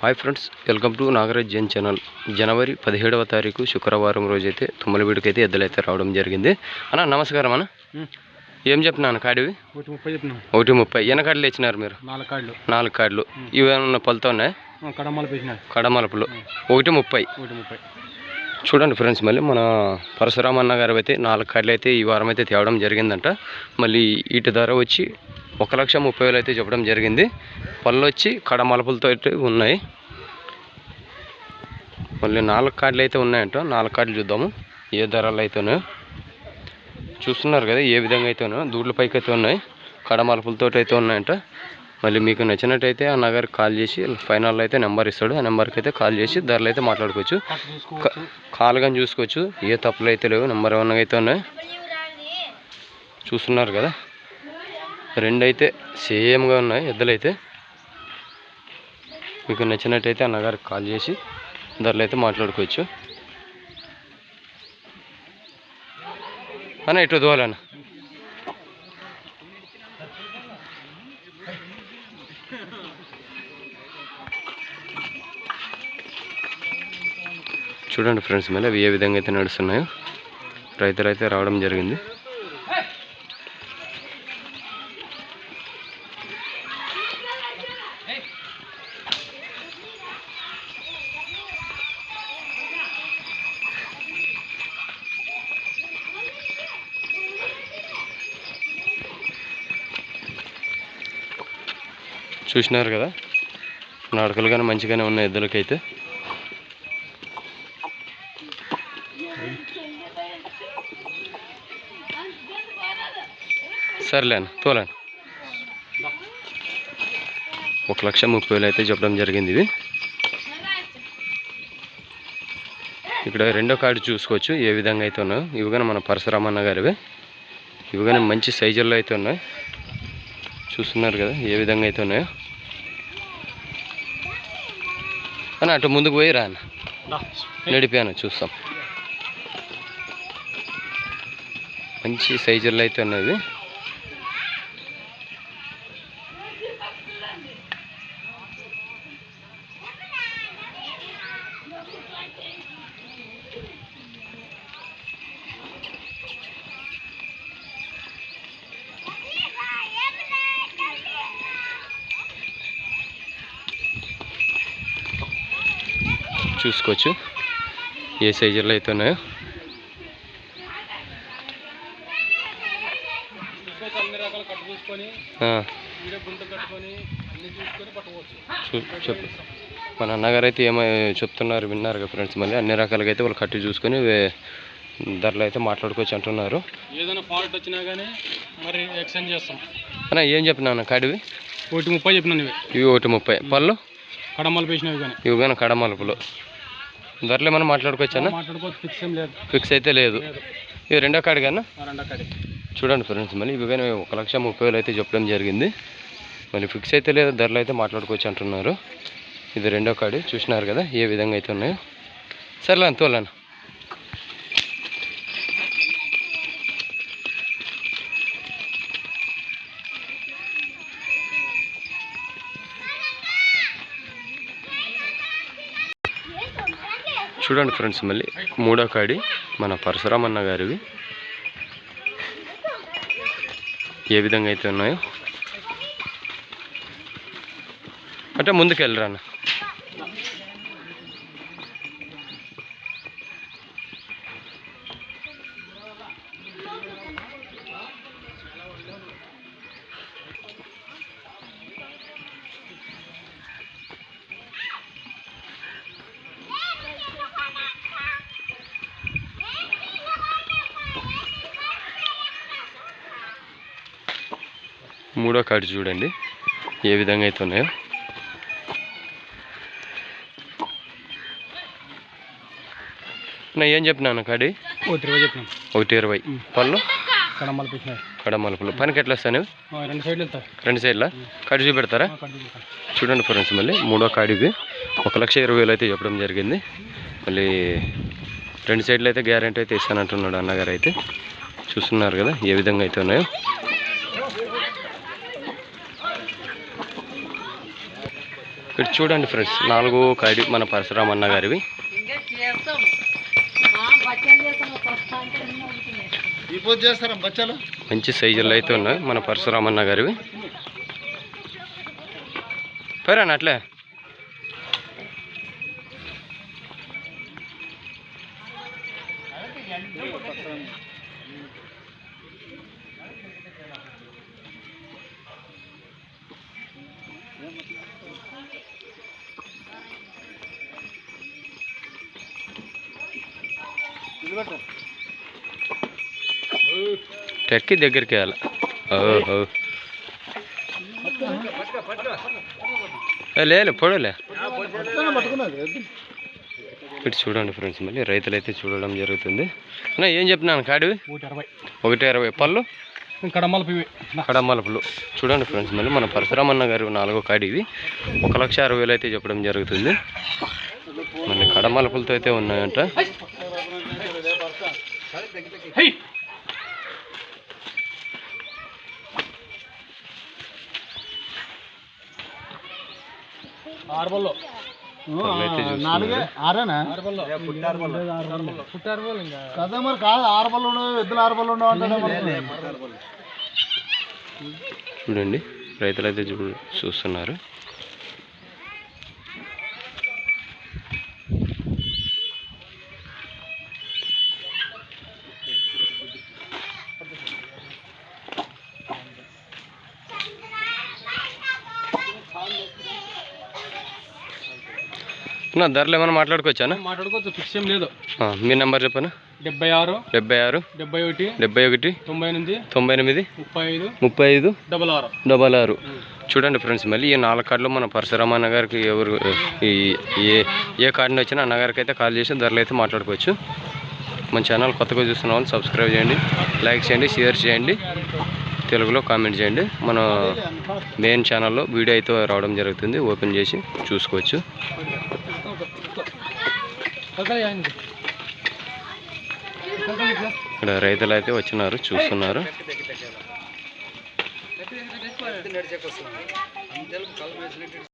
Hi friends welcome to Nagaraj Jain channel. జనవరి పదిహేడవ తారీఖు శుక్రవారం రోజైతే తుమ్మలవీడికి అయితే ఎద్దులైతే రావడం జరిగింది. అన్న నమస్కారం అన్న. ఏం చెప్పినాను కాడివి? ఒకటి ముప్పై చెప్పినాం ఒకటి ముప్పై. ఎనకాడలు ఇచ్చినారు మీరు? నాలుగు కార్డులు నాలుగు కార్డులు ఇవేమన్నా పలుతో ఉన్నాయి? కడమలుపులు ఒకటి ముప్పై. ఒకటి ముప్పై. చూడండి ఫ్రెండ్స్ మళ్ళీ మన పరశురామ అన్న గారు అయితే నాలుగు కార్డులు అయితే ఈ వారం అయితే తేవడం జరిగిందంట. మళ్ళీ వీటి ధర వచ్చి ఒక లక్ష ముప్పై వేలు అయితే చెప్పడం జరిగింది. పళ్ళు వచ్చి కడ మలుపులతో ఉన్నాయి. మళ్ళీ నాలుగు కార్డులు అయితే ఉన్నాయంట నాలుగు కార్డులు చూద్దాము. ఏ ధరలు అయితేనో చూస్తున్నారు కదా ఏ విధంగా అయితే ఉన్నాయో. దూడ్ల పైకి అయితే ఉన్నాయి. కడ మలుపులతో అయితే ఉన్నాయంట. మళ్ళీ మీకు నచ్చినట్టయితే ఆ నగర్కి కాల్ చేసి ఫైనల్లో అయితే నెంబర్ ఇస్తాడు. ఆ నెంబర్కి అయితే కాల్ చేసి ధరలు అయితే మాట్లాడుకోవచ్చు. కాల్ చూసుకోవచ్చు కానీ చూసుకోవచ్చు. ఏ తప్పులు అయితే లేవు. నెంబర్ ఏమన్నా అయితే ఉన్నాయి. చూస్తున్నారు కదా. రెండు అయితే సేమ్గా ఉన్నాయి ఎద్దులైతే. మీకు నచ్చినట్టయితే అన్నగారికి కాల్ చేసి ధరలు అయితే మాట్లాడుకోవచ్చు. అన్న ఇటు దోవాలన్న చూడండి ఫ్రెండ్స్ మళ్ళీ అవి ఏ విధంగా అయితే నడుస్తున్నాయో. రైతులు అయితే రావడం జరిగింది. చూసినారు కదా? నడకలు కానీ మంచిగానే ఉన్నాయి ఎద్దులకైతే సర్లేను తోలేను ఒక లక్ష ముప్పై వేలు అయితే చెప్పడం జరిగింది ఇది. ఇక్కడ రెండో కార్డు చూసుకోవచ్చు ఏ విధంగా అయితే ఉన్నాయో. ఇవి కానీ మన పరశురామన్న గారివే. ఇవి కానీ మంచి సైజుల్లో అయితే ఉన్నాయి. చూస్తున్నారు కదా ఏ విధంగా అయితే ఉన్నాయో. అని అటు ముందుకు పోయి రా నడిపాను చూస్తాం. మంచి సైజుల్లో అయితే ఉన్నది చూసుకోవచ్చు. ఏ సైజుల్లో అయితే ఉన్నాయో. చెప్పు. మన అన్నగారు అయితే ఏమో చెప్తున్నారు విన్నారు కదా ఫ్రెండ్స్ మళ్ళీ. అన్ని రకాలుగా అయితే వాళ్ళు కట్టి చూసుకొని ధరలు అయితే మాట్లాడుకోవచ్చు అంటున్నారు. ఏదైనా ఫాల్ట్ వచ్చినా కానీ మరి ఎక్స్చేంజ్ చేస్తాం. అన్న ఏం చెప్పినా అన్న కాడివి? ఒకటి ముప్పై చెప్పినాను ఇవి ఒకటి ముప్పై. పళ్ళు? కడమ్మలు పేసినవి కానీ ఇవి కానీ కడమలుపులు. ధరలు ఏమైనా మాట్లాడుకోవచ్చు? ఫిక్స్ అయితే లేదు. ఇవి రెండో కాడి కన్నా చూడండి ఫ్రెండ్స్ మళ్ళీ ఇవి కానీ ఒక లక్ష ముప్పై వేలు అయితే చెప్పడం జరిగింది. మళ్ళీ ఫిక్స్ అయితే లేదు ధరలు అయితే మాట్లాడుకోవచ్చు అంటున్నారు. ఇది రెండో కాడి చూసినారు కదా ఏ విధంగా అయితే ఉన్నాయో. సర్లే తోలాను చూడండి ఫ్రెండ్స్ మళ్ళీ. మూడో కాడి మన పరశురామన్న గారివి. ఏ విధంగా అయితే ఉన్నాయో. అంటే ముందుకు వెళ్ళరా అన్న? మూడో కార్డు చూడండి. ఏ విధంగా అయితే ఉన్నాయో. నా ఏం చెప్పినాను కాడి ఒకటి ఇరవై చెప్పినాం. ఒకటి ఇరవై. పళ్ళు? కడమలుపులు పనికి ఎట్లా వస్తాను? రెండు సైడ్లు రెండు సైడ్ల? కాడి చూపెడతారా. చూడండి ఫ్రెండ్స్ మళ్ళీ మూడో కాడివి ఒక లక్ష ఇరవై వేలు అయితే చెప్పడం జరిగింది. మళ్ళీ రెండు సైడ్లు అయితే గ్యారెంటీ అయితే ఇస్తానంటున్నాడు అన్నగారు అయితే. చూస్తున్నారు కదా ఏ విధంగా అయితే ఉన్నాయో. ఇక్కడ చూడండి ఫ్రెండ్స్ నాలుగు కాడి మన పరశురామ్ అన్న గారివి మంచి సైజుల్లో అయితే ఉన్నాయి మన పరశురామ్ అన్న గారివి పేరాను అట్లే. టెక్కి దగ్గరికి వెళ్ళాలి. ఓహో లేలే పొడలే ఇటు చూడండి ఫ్రెండ్స్ మళ్ళీ రైతులు అయితే చూడడం జరుగుతుంది. అన్న ఏం చెప్తున్నాను కాడివి? ఒకటి అరవై. పళ్ళు? కడమలుపులు. చూడండి ఫ్రెండ్స్ మళ్ళీ మన పరశురామన్న గారు నాలుగో కాడి ఇవి ఒక లక్ష అరవై వేలు అయితే చెప్పడం జరుగుతుంది. మళ్ళీ కడమలుపులతో అయితే ఉన్నాయంట. హై ఆరుబల్లో. పళ్ళు అయితే నాలుగే. ఆరేనా? ఇంకా. కదా మరి కాదు ఆరు ఉండవు ఎద్దులు ఆరు ఉండవు అంటే చూడండి రైతులు అయితే చూ చూస్తున్నారు. నా ధరలు ఏమైనా మాట్లాడుకోవచ్చానా మాట్లాడుకోవచ్చు? ఫిక్స్ ఏం లేదు. మీ నెంబర్ చెప్పనా? డెబ్బై ఆరు డెబ్బై ఆరు డెబ్బై ఒకటి డెబ్బై ఒకటి తొంభై ఎనిమిది తొంభై ఎనిమిది ముప్పై ఐదు ముప్పై ఐదు డబల్ ఆరు. డబల్ ఆరు. చూడండి ఫ్రెండ్స్ మళ్ళీ ఈ నాలుగు కార్డులు మన పరశురామ అన్నగారికి ఎవరు ఈ ఏ ఏ కార్డుని వచ్చినా అన్నగారికి అయితే కాల్ చేసి ధరలు అయితే మాట్లాడుకోవచ్చు. మన ఛానల్ కొత్తగా చూస్తున్న వాళ్ళు సబ్స్క్రైబ్ చేయండి లైక్ చేయండి షేర్ చేయండి. తెలుగులో కామెంట్ చేయండి. మన మెయిన్ ఛానల్లో వీడియో అయితే రావడం జరుగుతుంది. ఓపెన్ చేసి చూసుకోవచ్చు. ఇక్కడ రైతులు అయితే వచ్చినారు చూస్తున్నారు.